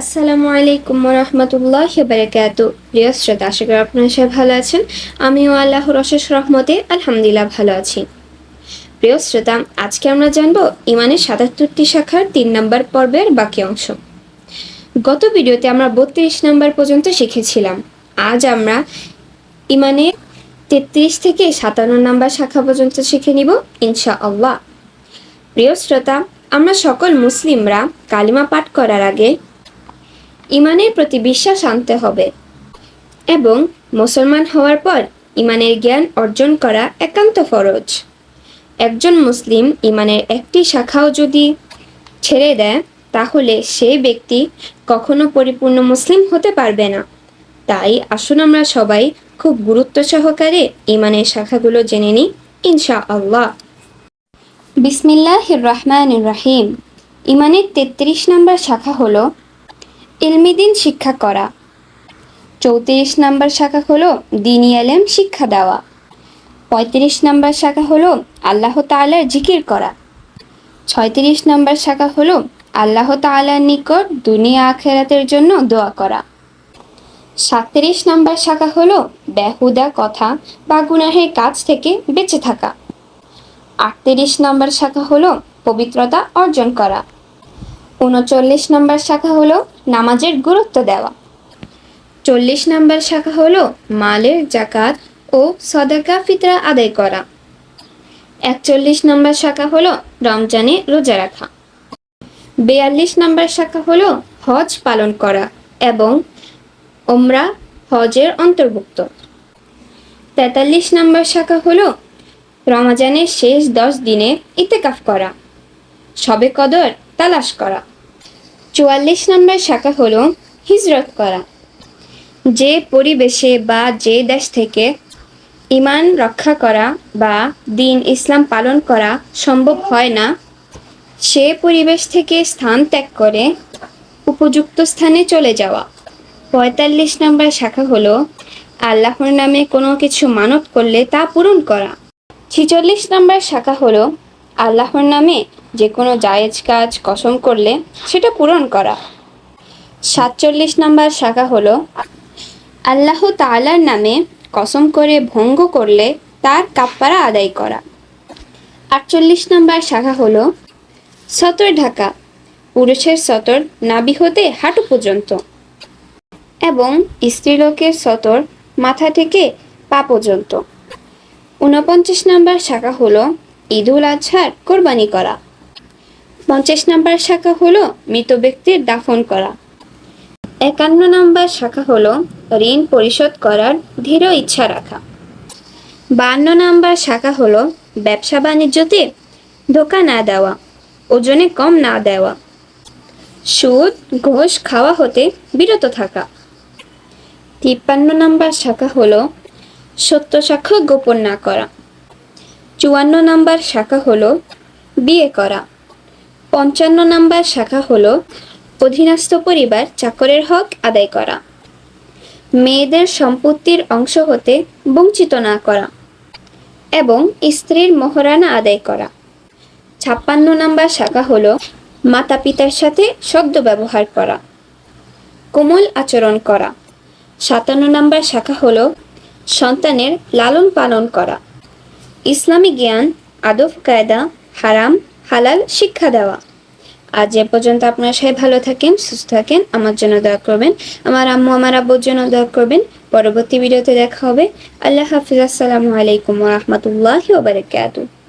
আসসালামু আলাইকুম রহমতুল্লাহ বারকাত প্রিয় শ্রোতা, আশা করি আপনারা সবাই ভালো আছেন। আমিও আল্লাহর অশেষ রহমতে আলহামদুলিল্লাহ ভালো আছি। প্রিয় শ্রোতা, আজকে আমরা জানব ইমানের সাতাত্তরটি শাখার তিন নম্বর পর্বের বাকি অংশ। গত ভিডিওতে আমরা বত্রিশ নম্বর পর্যন্ত শিখেছিলাম। আজ আমরা ইমানের তেত্রিশ থেকে সাতান্ন নম্বর শাখা পর্যন্ত শিখে নিব ইনশা আল্লাহ প্রিয় শ্রোতা, আমরা সকল মুসলিমরা কালিমা পাঠ করার আগে ইমানের প্রতি বিশ্বাস আনতে হবে। এবং মুসলমান হওয়ার পর ইমানের জ্ঞান অর্জন করা একান্ত ফরজ। একজন মুসলিম ইমানের একটি শাখাও যদি ছেড়ে দেয়, তাহলে সেই ব্যক্তি কখনো পরিপূর্ণ মুসলিম হতে পারবে না। তাই আসুন আমরা সবাই খুব গুরুত্ব সহকারে ইমানের শাখাগুলো জেনে নিই ইনশা আল্লাহ বিসমিল্লাহ রহমান রাহিম। ইমানের তেত্রিশ নম্বর শাখা হলো ইলমিদিন শিক্ষা করা। চৌত্রিশ নম্বর শাখা হলো দিনী আলেম শিক্ষা দেওয়া। পঁয়ত্রিশ নম্বর শাখা হলো আল্লাহ তাআলার জিকির করা। ছয়ত্রিশ নম্বর শাখা হলো আল্লাহ তাআলার নিকট দুনিয়া আখেরাতের জন্য দোয়া করা। সাতত্রিশ নম্বর শাখা হলো বেহুদা কথা বা গুনাহের কাজ থেকে বেঁচে থাকা। আটত্রিশ নম্বর শাখা হলো পবিত্রতা অর্জন করা। উনচল্লিশ নম্বর শাখা হলো নামাজের গুরুত্ব দেওয়া। চল্লিশ নম্বর শাখা হলো মালের জাকাত ও সদাকা ফিতরা আদায় করা। একচল্লিশ নম্বর শাখা হলো রমজানে রোজা রাখা। বেয়াল্লিশ নম্বর শাখা হলো হজ পালন করা এবং ওমরা হজের অন্তর্ভুক্ত। তেতাল্লিশ নম্বর শাখা হলো রমাজানের শেষ দশ দিনে ইতেকাফ করা। সবে কদর তালাশ করা। চুয়াল্লিশ নম্বর শাখা হল হিজরত করা। যে পরিবেশে বা যে দেশ থেকে ইমান রক্ষা করা বা দিন ইসলাম পালন করা সম্ভব হয় না, সে পরিবেশ থেকে স্থান ত্যাগ করে উপযুক্ত স্থানে চলে যাওয়া। পঁয়তাল্লিশ নম্বর শাখা হলো আল্লাহর নামে কোনো কিছু মানত করলে তা পূরণ করা। ছিচল্লিশ নম্বর শাখা হলো আল্লাহর নামে যে কোনো জায়েজ কাজ কসম করলে সেটা পূরণ করা। সাতচল্লিশ নম্বর শাখা হলো, আল্লাহ তালার নামে কসম করে ভঙ্গ করলে তার কাপ্পারা আদায় করা। আটচল্লিশ নম্বর শাখা হলো, সতর ঢাকা, পুরুষের সতর নাবি হতে হাঁটু পর্যন্ত এবং স্ত্রীলোকের সতর মাথা থেকে পা পর্যন্ত। ঊনপঞ্চাশ নম্বর শাখা হলো ঈদুল আজহার কোরবানি করা। পঞ্চাশ নম্বর শাখা হলো মৃত ব্যক্তির দাফন করা। একান্ন নম্বর শাখা হলো ঋণ পরিশোধ করার দৃঢ় ইচ্ছা রাখা। বান্ন নম্বর শাখা হলো ব্যবসা বাণিজ্যতে ধোকা না দেওয়া, ওজনে কম না দেওয়া। সুদ, ঘোষ, খাওয়া হতে বিরত থাকা। তিপ্পান্ন নম্বর শাখা হলো সত্য সাক্ষ্য গোপন না করা। চুয়ান্ন নাম্বার শাখা হলো বিয়ে করা। পঞ্চান্ন নাম্বার শাখা হলো অধীনস্থ পরিবার চাকরের হক আদায় করা। মেয়েদের সম্পত্তির অংশ হতে বঞ্চিত না করা এবং স্ত্রীর মহারানা আদায় করা। ছাপ্পান্ন নাম্বার শাখা হলো মাতা পিতার সাথে শব্দ ব্যবহার করা, কোমল আচরণ করা। সাতান্ন নম্বর শাখা হলো সন্তানের লালন পালন করা। ইসলামী জ্ঞান, আদব, কায়দা, হারাম, হালাল শিক্ষা দেওয়া। আজ এ পর্যন্ত আপনারা সবাই ভালো থাকেন, সুস্থ থাকেন। আমার জন্য দোয়া করবেন, আমার আম্মু, আমার আব্বুর জন্য দোয়া করবেন। পরবর্তী ভিডিওতে দেখা হবে। আল্লাহ হাফিজ। আসসালামু আলাইকুম রহমতুল্লাহ ওবরাকাতুহ